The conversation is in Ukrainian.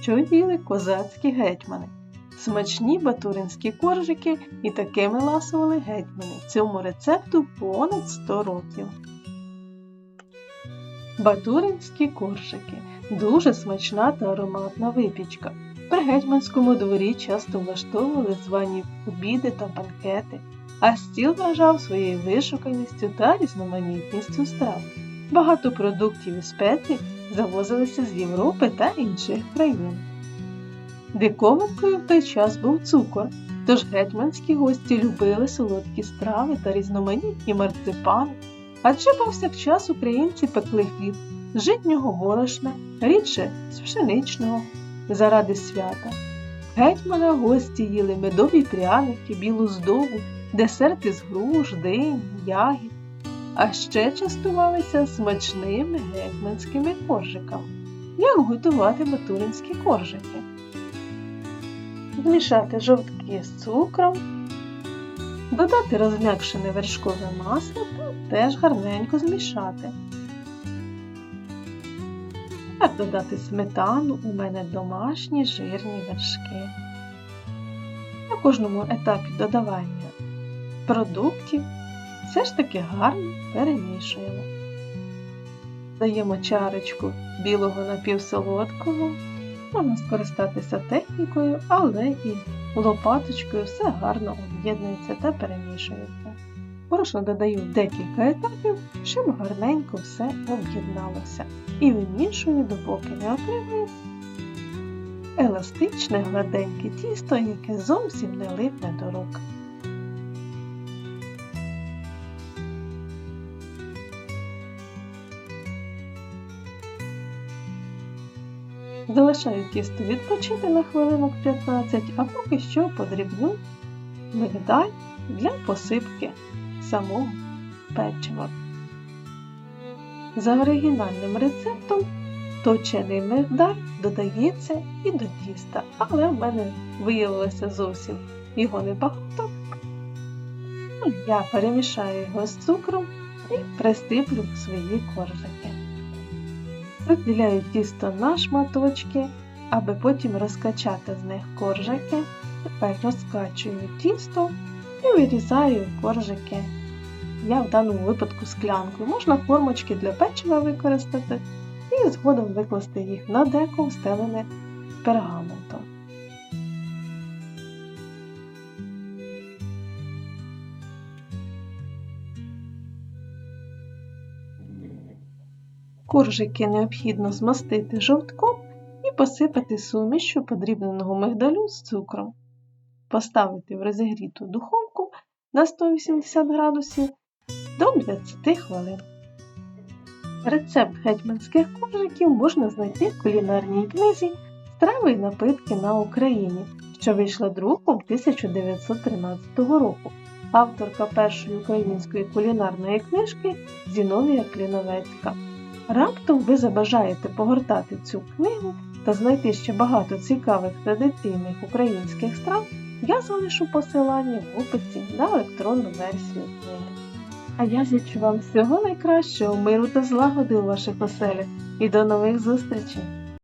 що їли козацькі гетьмани. Смачні батуринські коржики і такими ласували гетьмани. Цьому рецепту понад 100 років. Батуринські коржики дуже смачна та ароматна випічка. При гетьманському дворі часто влаштовували звані обіди та банкети, а стіл вражав своєю вишуканістю та різноманітністю страв. Багато продуктів і спецій завозилися з Європи та інших країн. Диковинкою в той час був цукор, тож гетьманські гості любили солодкі страви та різноманітні марципани, адже повсякчас українці пекли хліб з житнього борошна, рідше з пшеничного, заради свята. Гетьмана гості їли медові пряники, білу здобу, десерти з груш, динь, ягід, а ще частувалися смачними гетьманськими коржиками. Як готувати батуринські коржики? Змішати жовтки з цукром, додати розм'якшене вершкове масло та теж гарненько змішати. Так додати сметану у мене домашні жирні вершки. На кожному етапі додавання продуктів все ж таки гарно перемішуємо. Даємо чарочку білого напівсолодкого, можна скористатися технікою, але і лопаточкою все гарно об'єднується та перемішується. Борошно додаю декілька етапів, щоб гарненько все об'єдналося. І вимішую, допоки не отримую еластичне гладеньке тісто, яке зовсім не липне до рук. Залишаю тісто відпочити на хвилинок 15, а поки що подрібню мигдаль для посипки самого печива. За оригінальним рецептом точений мигдаль додається і до тіста, але в мене виявилося зовсім його небагато. Ну, Я перемішаю його з цукром і пристиплю свої коржики. Розділяю тісто на шматочки, аби потім розкачати з них коржики. Тепер розкачую тісто і вирізаю коржики. Я в даному випадку склянку. Можна формочки для печива використати і згодом викласти їх на деко, встелене пергаментом. Коржики необхідно змастити жовтком і посипати сумішю подрібненого мигдалю з цукром. Поставити в розігріту духовку на 180 градусів до 20 хвилин. Рецепт гетьманських коржиків можна знайти в кулінарній книзі Страви і напитки на Україні, що вийшла друком 1913 року. Авторка першої української кулінарної книжки Зіновія Кліновецька. Раптом ви забажаєте погортати цю книгу та знайти ще багато цікавих традиційних українських страв, я залишу посилання в описі на електронну версію книги. А я зичу вам всього найкращого, миру та злагоди у ваших оселях і до нових зустрічей!